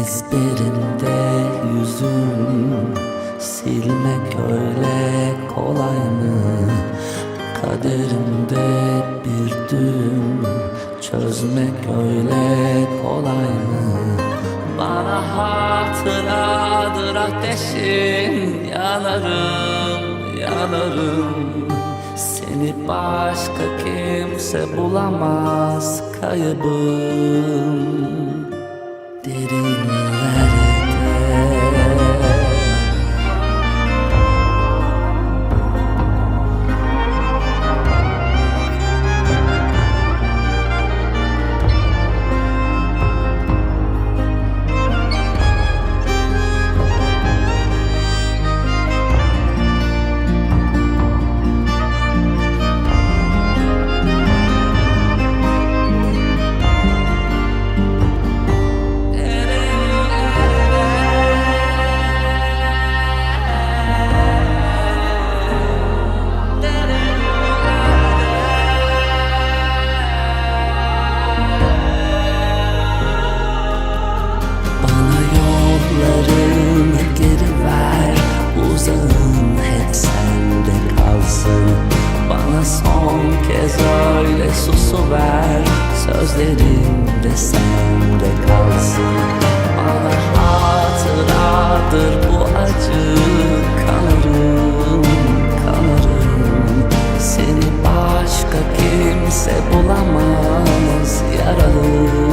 Ezberimde yüzüm Silmek öyle kolay mı? Kaderimde bir düğüm Çözmek öyle kolay mı? Bana hatıradır ateşin Yanarım, yanarım Seni başka kimse bulamaz kaybım Didn't son kez öyle susu ver Sözlerim de sende kalsın Bana hatıradır bu acı Kanarım, kanarım Seni başka kimse bulamaz Yaralı